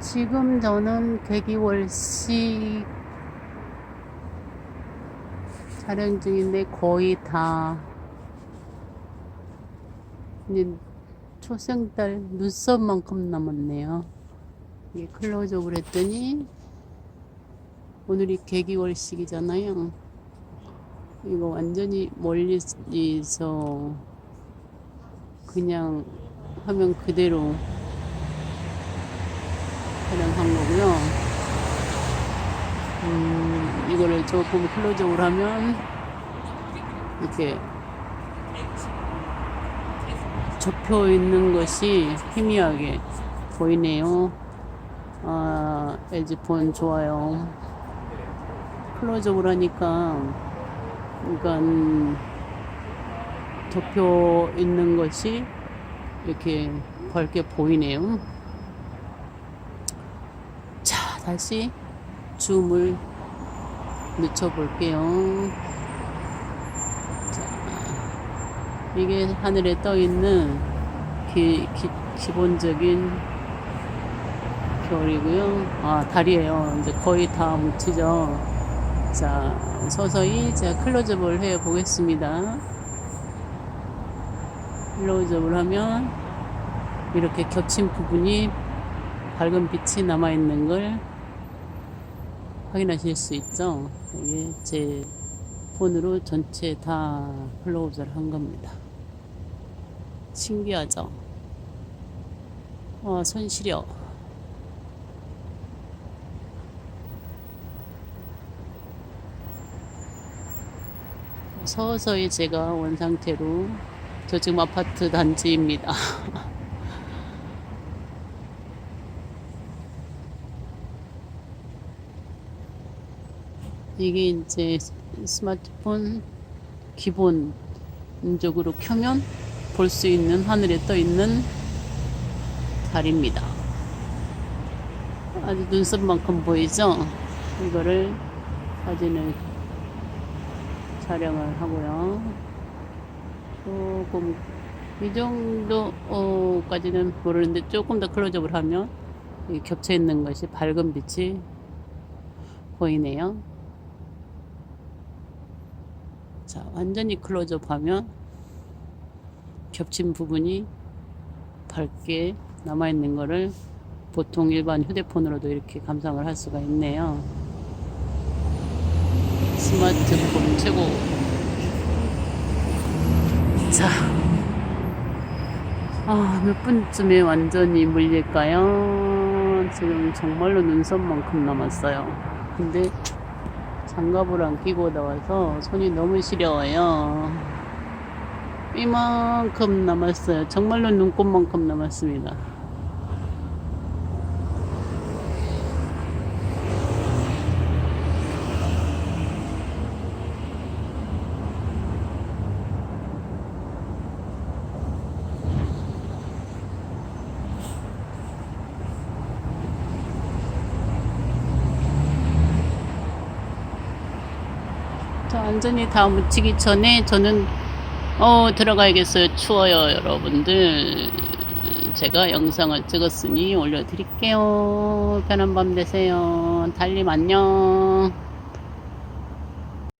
지금 저는 개기월식 촬영 중인데 거의 다 이제 초생달 눈썹만큼 남았네요. 이게 클로즈업을 했더니 오늘이 개기월식이잖아요. 이거 완전히 멀리서 그냥 화면 그대로 거고요. 음, 이거를 조금 클로즈업을 하면 이렇게 접혀 있는 것이 희미하게 보이네요. 아, LG폰 좋아요. 클로즈업을 하니까, 그러니까 접혀 있는 것이 이렇게 밝게 보이네요. 자, 다시 줌을 늦춰볼게요. 자, 이게 하늘에 떠 있는 기, 기, 기본적인 별이고요. 아, 달이에요. 이제 거의 다 묻히죠. 자, 서서히 제가 클로즈업을 해 보겠습니다. 클로즈업을 하면 이렇게 겹친 부분이 밝은 빛이 남아 있는 걸 확인하실 수 있죠. 이게 제 폰으로 전체 다 클로즈를 한 겁니다. 신기하죠? 어, 손 시려. 서서히 제가 원 상태로 저 지금 아파트 단지입니다. 이게 이제 스마트폰 기본적으로 켜면 볼 수 있는 하늘에 떠 있는 달입니다. 아주 눈썹만큼 보이죠? 이거를 사진을 촬영을 하고요. 조금 이 정도까지는 모르는데 조금 더 클로즈업을 하면 이 겹쳐 있는 것이 밝은 빛이 보이네요. 자, 완전히 클로즈업 하면 겹친 부분이 밝게 남아있는 거를 보통 일반 휴대폰으로도 이렇게 감상을 할 수가 있네요. 스마트폰 최고. 자, 아, 몇 분쯤에 완전히 물릴까요? 지금 정말로 눈썹만큼 남았어요. 근데 장갑을 안 끼고 나와서 손이 너무 시려워요. 이만큼 남았어요. 정말로 눈곱만큼 남았습니다. 자, 완전히 다 묻히기 전에 저는 어 들어가야겠어요. 추워요, 여러분들. 제가 영상을 찍었으니 올려드릴게요. 편한 밤 되세요. 달님 안녕.